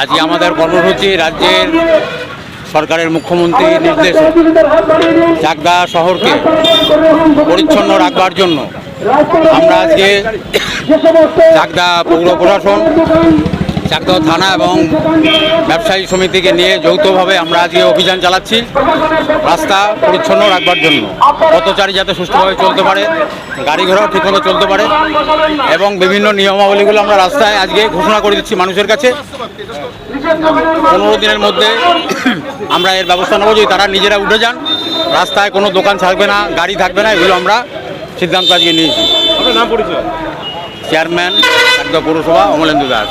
আজকে আমাদের কর্মসূচি রাজ্যের সরকারের মুখ্যমন্ত্রী নির্দেশ চাকদা শহরকে পরিচ্ছন্ন রাখবার জন্য আমরা আজকে চাকদা পৌর প্রশাসন চাকদা থানা এবং ব্যবসায়ী সমিতিকে নিয়ে যৌথভাবে আমরা আজকে অভিযান চালাচ্ছি। রাস্তা পরিচ্ছন্ন রাখবার জন্য। পথচারী যাতে সুষ্ঠুভাবে চলতে পারে গাড়ি ঘোড়াও ঠিকমতো চলতে পারে এবং বিভিন্ন নিয়মাবলীগুলো আমরা রাস্তায় আজকে ঘোষণা করে দিচ্ছি মানুষের কাছে। পনেরো দিনের মধ্যে আমরা এর ব্যবস্থা নেব যদি তারা নিজেরা উঠে যান। রাস্তায় কোনো দোকান থাকবে না গাড়ি থাকবে না এগুলো আমরা সিদ্ধান্ত আজকে নিয়েছি। আপনার নাম পরিচয়? চেয়ারম্যান চাকদা পৌরসভা অমলেন্দু দাস।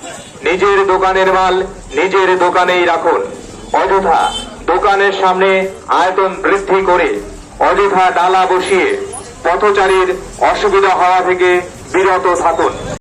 নিজের দোকানের মাল নিজের দোকানেই রাখুন। অযথা দোকানের সামনে আয়তন বৃদ্ধি করে অযথা ডালা বসিয়ে পথচারীর অসুবিধা হওয়া থেকে বিরত থাকুন।